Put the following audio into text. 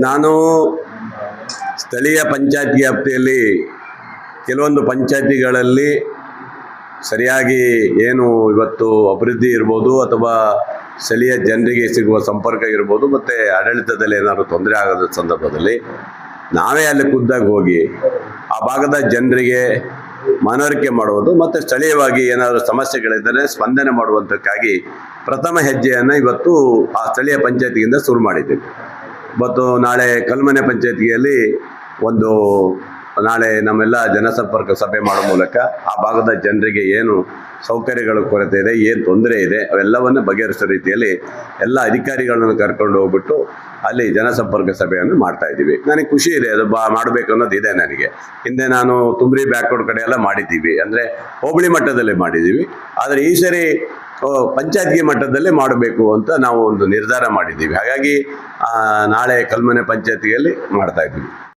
ನಾನು ಸ್ಥಳೀಯ ಪಂಚಾಯತ್ ವ್ಯಾಪ್ತಿಯಲ್ಲಿ ಕೆಲವೊಂದು ಪಂಚಾಯತಿಗಳಲ್ಲಿ ಸರಿಯಾಗಿ ಏನು ಇವತ್ತು ಅಭಿವೃದ್ಧಿ ಇರ್ಬೋದು ಅಥವಾ ಸ್ಥಳೀಯ ಜನರಿಗೆ ಸಿಗುವ ಸಂಪರ್ಕ ಇರ್ಬೋದು ಮತ್ತು ಆಡಳಿತದಲ್ಲಿ ಏನಾದರೂ ತೊಂದರೆ ಆಗದ ಸಂದರ್ಭದಲ್ಲಿ ನಾವೇ ಅಲ್ಲಿ ಖುದ್ದಾಗಿ ಹೋಗಿ ಆ ಭಾಗದ ಜನರಿಗೆ ಮನವರಿಕೆ ಮಾಡುವುದು ಮತ್ತು ಸ್ಥಳೀಯವಾಗಿ ಏನಾದರೂ ಸಮಸ್ಯೆಗಳಿದ್ದರೆ ಸ್ಪಂದನೆ ಮಾಡುವಂಥಕ್ಕಾಗಿ ಪ್ರಥಮ ಹೆಜ್ಜೆಯನ್ನು ಇವತ್ತು ಆ ಸ್ಥಳೀಯ ಪಂಚಾಯತಿಯಿಂದ ಶುರು ಮಾಡಿದ್ದೀವಿ. ಇವತ್ತು ನಾಳೆ ಕಲ್ಮನೆ ಪಂಚಾಯತಿಯಲ್ಲಿ ಒಂದು ನಾಳೆ ನಮ್ಮೆಲ್ಲ ಜನಸಂಪರ್ಕ ಸಭೆ ಮಾಡೋ ಮೂಲಕ ಆ ಭಾಗದ ಜನರಿಗೆ ಏನು ಸೌಕರ್ಯಗಳ ಕೊರತೆ ಇದೆ, ಏನು ತೊಂದರೆ ಇದೆ, ಅವೆಲ್ಲವನ್ನು ಬಗೆಹರಿಸೋ ರೀತಿಯಲ್ಲಿ ಎಲ್ಲ ಅಧಿಕಾರಿಗಳನ್ನು ಕರ್ಕೊಂಡು ಹೋಗ್ಬಿಟ್ಟು ಅಲ್ಲಿ ಜನಸಂಪರ್ಕ ಸಭೆಯನ್ನು ಮಾಡ್ತಾ ಇದ್ದೀವಿ. ನನಗೆ ಖುಷಿ ಇದೆ, ಅದು ಬಾ ಮಾಡಬೇಕು ಅನ್ನೋದು ಇದೆ ನನಗೆ. ಹಿಂದೆ ನಾನು ತುಂಬ್ರಿ ಬ್ಯಾಕ್ವರ್ಡ್ ಕಡೆ ಎಲ್ಲ ಮಾಡಿದ್ದೀವಿ. ಅಂದರೆ ಹೋಬಳಿ ಮಟ್ಟದಲ್ಲಿ ಮಾಡಿದ್ದೀವಿ. ಆದರೆ ಈ ಸರಿ ಪಂಚಾಯತ್ಗೆ ಮಟ್ಟದಲ್ಲೇ ಮಾಡಬೇಕು ಅಂತ ನಾವು ಒಂದು ನಿರ್ಧಾರ ಮಾಡಿದ್ದೀವಿ. ಹಾಗಾಗಿ ನಾಳೆ ಕಲ್ಮನೆ ಪಂಚಾಯತಿಯಲ್ಲಿ ಮಾಡ್ತಾ ಇದ್ದೀವಿ.